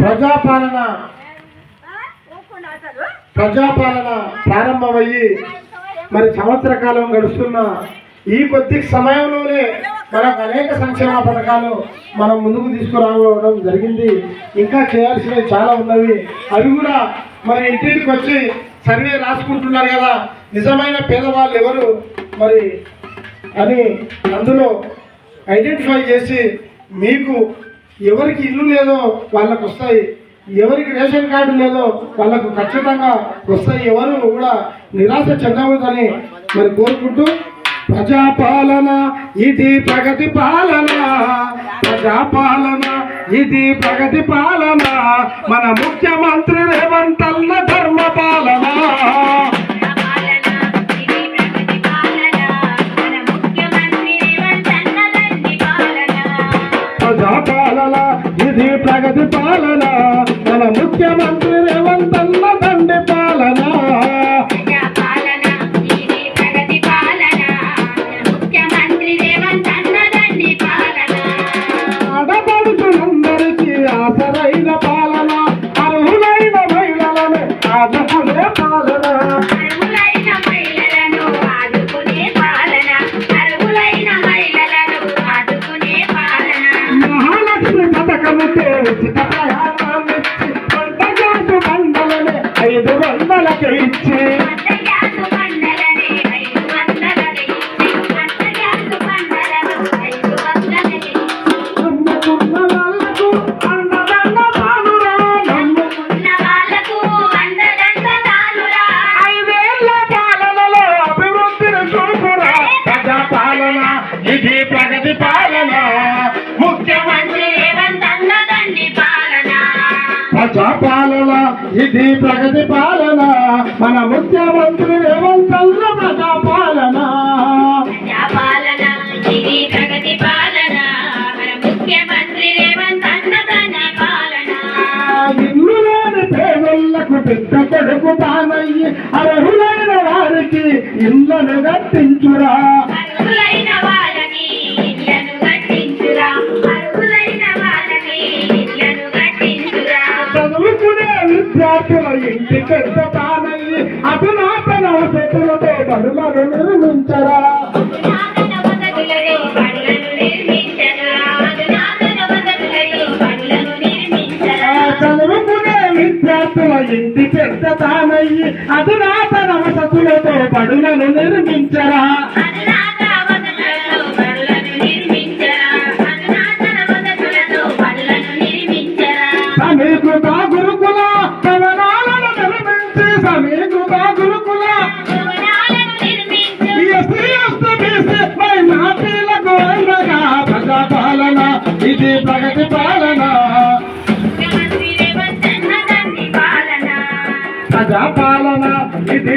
ప్రజాపాలన ప్రజాపాలన ప్రారంభమయ్యి మరి సంవత్సర కాలం గడుస్తున్న ఈ కొద్ది సమయంలోనే మనకు అనేక సంక్షేమ పథకాలు మనం ముందుకు తీసుకురావడం జరిగింది. ఇంకా చేయాల్సినవి చాలా ఉన్నవి. అవి కూడా మరి ఇంటికి వచ్చి సర్వే రాసుకుంటున్నారు కదా. నిజమైన పేదవాళ్ళు ఎవరు? మరి అని అందులో ఐడెంటిఫై చేసి మీకు ఎవరికి ఇల్లు లేదో వాళ్ళకు వస్తాయి. ఎవరికి రేషన్ కార్డు లేదో వాళ్ళకు ఖచ్చితంగా వస్తాయి. ఎవరు కూడా నిరాశ చెందవద్దని మరి కోరుకుంటూ ప్రజాపాలన ఇది ప్రగతి పాలన. ప్రజాపాలన ఇది ప్రగతి పాలన. మన ముఖ్యమంత్రి రేవంత్ అన్న ధర్మ పాలన జగది పాలన మన ముఖ్యమంత్రి రేవంత్ అన్న దండి పథకముతో ఉచిత ప్రయాణాన్నిచ్చి వంట గ్యాసు బండలని ఐదు వందలకి ఇచ్చి ప్రజాపాలన ఇది ప్రగతి పాలన. మన ముఖ్యమంత్రి రేవంత్ ప్రజాపాలన పేదలకు పెద్ద కొడుకు తానయ్యి అర్హులైన వారికి కట్టించురా. విద్యార్థుల ఇంటి పెద్ద తానయ్యి అధునాతన వసతులతో బడులను బడులను నిర్మించరా చదువుకునే విద్యార్థుల ఇంటి పెద్ద తానయ్యి అధునాతన వసతులతో బడులను నిర్మించరా. ఇది